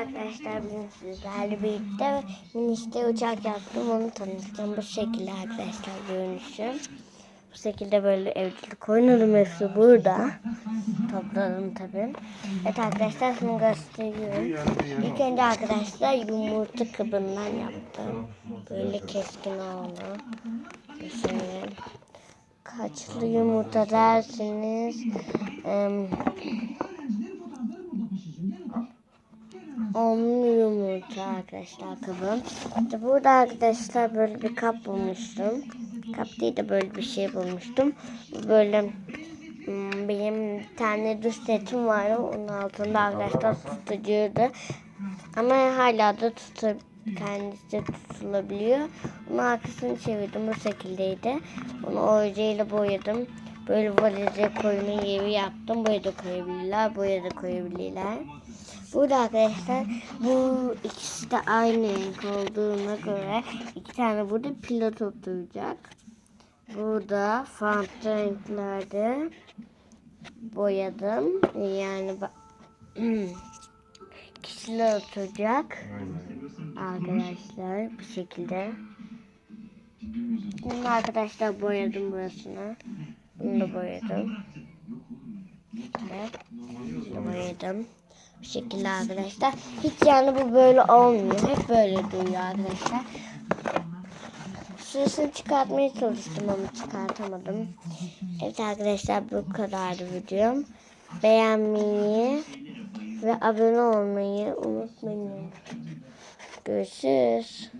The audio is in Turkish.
Arkadaşlar bugün sizlerle birlikte minişte uçak yaptım. Onu tanıtacağım. Bu şekilde arkadaşlar görünüşü. Bu şekilde böyle evcilik oynadım. Hepsi burada. Topladım tabii. Evet arkadaşlar şimdi gösteriyorum. İlk önce arkadaşlar yumurta kabından yaptım. Böyle keskin oldu. Şöyle kaçlı yumurta dersiniz. Em, Onlu yumurta arkadaşlar kabım. İşte burada arkadaşlar böyle bir kap bulmuştum. Kap değil de böyle bir şey bulmuştum. Böyle hmm, benim bir tane duş setim vardı. Onun altında arkadaşlar tutucuydu. Ama hala da tutu kendisi tutulabiliyor. Onun arkasını çevirdim bu şekildeydi. Onu ojeyle boyadım. Böyle valize koyma yeri yaptım. Buraya da koyabilirler. Buraya da koyabilirler. Burada arkadaşlar bu ikisi de aynı renk olduğuna göre iki tane burada pilot oturacak. Burada farklı renklerde boyadım. Yani kişiler oturacak. Arkadaşlar bu şekilde. Bunu arkadaşlar boyadım burasını. Bunu da boyadım. Evet. Boyadım. Bu şekilde arkadaşlar. Hiç yani bu böyle olmuyor. Hep böyle duruyor arkadaşlar. Sırasını çıkartmaya çalıştım ama çıkartamadım. Evet arkadaşlar bu kadardı videom. Beğenmeyi ve abone olmayı unutmayın. Görüşürüz.